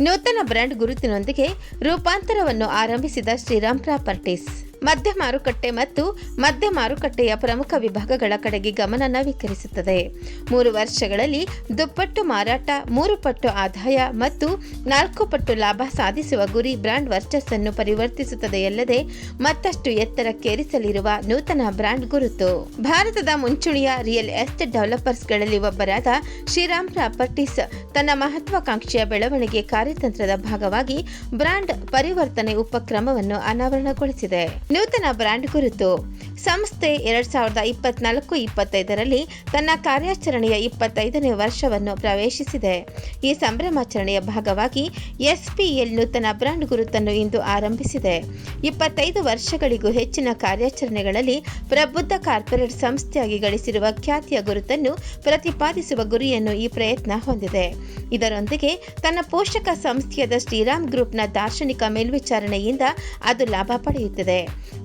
ನೂತನ ಬ್ರ್ಯಾಂಡ್ ಗುರುತಿನೊಂದಿಗೆ ರೂಪಾಂತರವನ್ನು ಆರಂಭಿಸಿದ ಶ್ರೀರಾಮ್ ಪ್ರಾಪರ್ಟೀಸ್. ಮಧ್ಯ ಮಾರುಕಟ್ಟೆ ಮತ್ತು ಮಧ್ಯ ಮಾರುಕಟ್ಟೆಯ ಪ್ರಮುಖ ವಿಭಾಗಗಳ ಕಡೆಗೆ ಗಮನ ನವೀಕರಿಸುತ್ತದೆ. ಮೂರು ವರ್ಷಗಳಲ್ಲಿ ದುಪ್ಪಟ್ಟು ಮಾರಾಟ, ಮೂರು ಪಟ್ಟು ಆದಾಯ ಮತ್ತು ನಾಲ್ಕು ಪಟ್ಟು ಲಾಭ ಸಾಧಿಸುವ ಗುರಿ ಬ್ರ್ಯಾಂಡ್ ವರ್ಚಸ್ಸನ್ನು ಪರಿವರ್ತಿಸುತ್ತದೆಯಲ್ಲದೆ ಮತ್ತಷ್ಟು ಎತ್ತರಕ್ಕೇರಿಸಲಿರುವ ನೂತನ ಬ್ರ್ಯಾಂಡ್ ಗುರುತು. ಭಾರತದ ಮುಂಚೂಣಿಯ ರಿಯಲ್ ಎಸ್ಟೇಟ್ ಡೆವಲಪರ್ಸ್ಗಳಲ್ಲಿ ಒಬ್ಬರಾದ ಶ್ರೀರಾಮ್ ಪ್ರಾಪರ್ಟೀಸ್ ತನ್ನ ಮಹತ್ವಾಕಾಂಕ್ಷೆಯ ಬೆಳವಣಿಗೆ ಕಾರ್ಯತಂತ್ರದ ಭಾಗವಾಗಿ ಬ್ರ್ಯಾಂಡ್ ಪರಿವರ್ತನೆ ಉಪಕ್ರಮವನ್ನು ಅನಾವರಣಗೊಳಿಸಿದೆ. ನೂತನ ಬ್ರ್ಯಾಂಡ್ ಕುರಿತು ಸಂಸ್ಥೆ ಎರಡ್ ಸಾವಿರದ ಇಪ್ಪತ್ನಾಲ್ಕು ಇಪ್ಪತ್ತೈದರಲ್ಲಿ ತನ್ನ ಕಾರ್ಯಾಚರಣೆಯ ಇಪ್ಪತ್ತೈದನೇ ವರ್ಷವನ್ನು ಪ್ರವೇಶಿಸಿದೆ. ಈ ಸಂಭ್ರಮಾಚರಣೆಯ ಭಾಗವಾಗಿ ಎಸ್ಪಿಎಲ್ ನೂತನ ಬ್ರಾಂಡ್ ಗುರುತನ್ನು ಇಂದು ಆರಂಭಿಸಿದೆ. ಇಪ್ಪತ್ತೈದು ವರ್ಷಗಳಿಗೂ ಹೆಚ್ಚಿನ ಕಾರ್ಯಾಚರಣೆಗಳಲ್ಲಿ ಪ್ರಬುದ್ಧ ಕಾರ್ಪೊರೇಟ್ ಸಂಸ್ಥೆಯಾಗಿ ಗಳಿಸಿರುವ ಖ್ಯಾತಿಯ ಗುರುತನ್ನು ಪ್ರತಿಪಾದಿಸುವ ಗುರಿಯನ್ನು ಈ ಪ್ರಯತ್ನ ಹೊಂದಿದೆ. ಇದರೊಂದಿಗೆ ತನ್ನ ಪೋಷಕ ಸಂಸ್ಥೆಯಾದ ಶ್ರೀರಾಮ್ ಗ್ರೂಪ್ನ ದಾರ್ಶನಿಕ ಮೇಲ್ವಿಚಾರಣೆಯಿಂದ ಅದು ಲಾಭ ಪಡೆಯುತ್ತಿದೆ.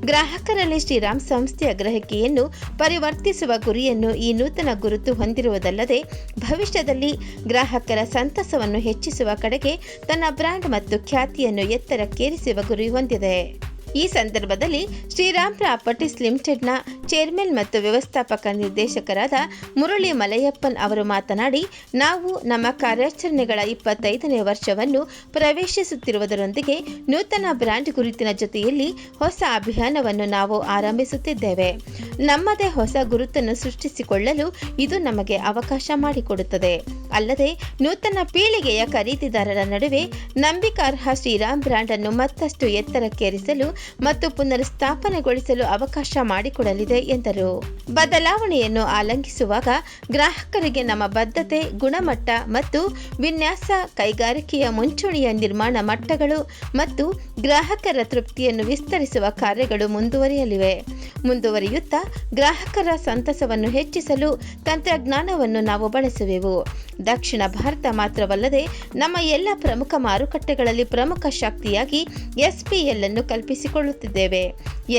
ಗ್ರಾಹಕರಲ್ಲಿ ಶ್ರೀರಾಮ್ ಸಂಸ್ಥೆಯ ಗ್ರಹಿಕೆಯನ್ನು ಪರಿವರ್ತಿಸುವ ಗುರಿಯನ್ನು ಈ ನೂತನ ಗುರುತು ಹೊಂದಿರುವುದಲ್ಲದೆ, ಭವಿಷ್ಯದಲ್ಲಿ ಗ್ರಾಹಕರ ಸಂತಸವನ್ನು ಹೆಚ್ಚಿಸುವ ಕಡೆಗೆ ತನ್ನ ಬ್ರ್ಯಾಂಡ್ ಮತ್ತು ಖ್ಯಾತಿಯನ್ನು ಎತ್ತರಕ್ಕೇರಿಸುವ ಗುರಿ ಹೊಂದಿದೆ. ಈ ಸಂದರ್ಭದಲ್ಲಿ ಶ್ರೀರಾಮ್ ಪ್ರಾಪರ್ಟೀಸ್ ಲಿಮಿಟೆಡ್ನ ಚೇರ್ಮನ್ ಮತ್ತು ವ್ಯವಸ್ಥಾಪಕ ನಿರ್ದೇಶಕರಾದ ಮುರಳಿ ಮಲಯಪ್ಪನ್ ಅವರು ಮಾತನಾಡಿ, ನಾವು ನಮ್ಮ ಕಾರ್ಯಾಚರಣೆಗಳ ಇಪ್ಪತ್ತೈದನೇ ವರ್ಷವನ್ನು ಪ್ರವೇಶಿಸುತ್ತಿರುವುದರೊಂದಿಗೆ ನೂತನ ಬ್ರ್ಯಾಂಡ್ ಗುರುತಿನ ಜೊತೆಯಲ್ಲಿ ಹೊಸ ಅಭಿಯಾನವನ್ನು ನಾವು ಆರಂಭಿಸುತ್ತಿದ್ದೇವೆ. ನಮ್ಮದೇ ಹೊಸ ಗುರುತನ್ನು ಸೃಷ್ಟಿಸಿಕೊಳ್ಳಲು ಇದು ನಮಗೆ ಅವಕಾಶ ಮಾಡಿಕೊಡುತ್ತದೆ. ಅಲ್ಲದೆ, ನೂತನ ಪೀಳಿಗೆಯ ಖರೀದಿದಾರರ ನಡುವೆ ನಂಬಿಕಾರ್ಹ ಶ್ರೀರಾಮ್ ಬ್ರ್ಯಾಂಡ್ ಅನ್ನು ಮತ್ತಷ್ಟು ಎತ್ತರಕ್ಕೇರಿಸಲು ಮತ್ತು ಪುನರ್ಸ್ಥಾಪನೆಗೊಳಿಸಲು ಅವಕಾಶ ಮಾಡಿಕೊಡಲಿದೆ ಎಂದರು. ಬದಲಾವಣೆಯನ್ನು ಆಲಂಘಿಸುವಾಗ ಗ್ರಾಹಕರಿಗೆ ನಮ್ಮ ಬದ್ಧತೆ, ಗುಣಮಟ್ಟ ಮತ್ತು ವಿನ್ಯಾಸ, ಕೈಗಾರಿಕೆಯ ಮುಂಚೂಣಿಯ ನಿರ್ಮಾಣ ಮಟ್ಟಗಳು ಮತ್ತು ಗ್ರಾಹಕರ ತೃಪ್ತಿಯನ್ನು ವಿಸ್ತರಿಸುವ ಕಾರ್ಯಗಳು ಮುಂದುವರಿಯಲಿವೆ. ಮುಂದುವರಿಯುತ್ತಾ ಗ್ರಾಹಕರ ಸಂತಸವನ್ನು ಹೆಚ್ಚಿಸಲು ತಂತ್ರಜ್ಞಾನವನ್ನು ನಾವು ಬಳಸುವೆವು. ದಕ್ಷಿಣ ಭಾರತ ಮಾತ್ರವಲ್ಲದೆ ನಮ್ಮ ಎಲ್ಲ ಪ್ರಮುಖ ಮಾರುಕಟ್ಟೆಗಳಲ್ಲಿ ಪ್ರಮುಖ ಶಕ್ತಿಯಾಗಿ ಎಸ್ಪಿಎಲ್ ಅನ್ನು ಕಲ್ಪಿಸಿಕೊಳ್ಳುತ್ತಿದ್ದೇವೆ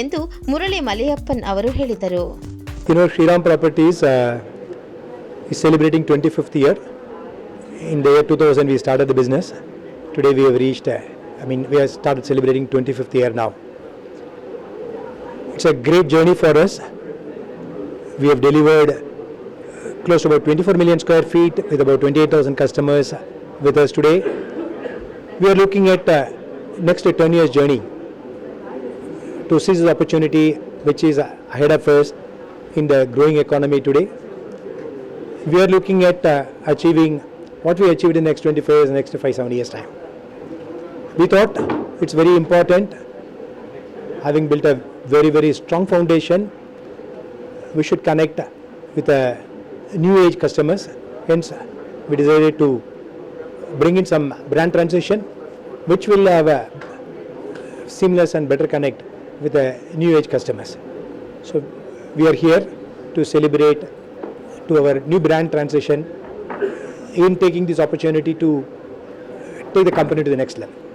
ಎಂದು ಮುರಳಿ ಮಲಯಪ್ಪನ್ ಅವರು ಹೇಳಿದರು You Shriram Properties uh, is celebrating 25th year. In the year 2000, we started the business. Reached, uh, I mean, we have started celebrating 25th year now. It's a great journey for us. We have delivered uh, close to about 24 million square feet with about 28,000 customers with us today. We are looking at uh, next 10 years journey to seize the opportunity which is ahead of us in the growing economy today. We are looking at uh, achieving what we achieved in the next 25 years, next 5, 7 years time. We thought it's very important, having built a very, very strong foundation, we should connect with a new age customers. Hence, we decided to bring in some brand transition, which will have a seamless and better connect with the new age customers. So we are here to celebrate to our new brand transition in taking this opportunity to take the company to the next level.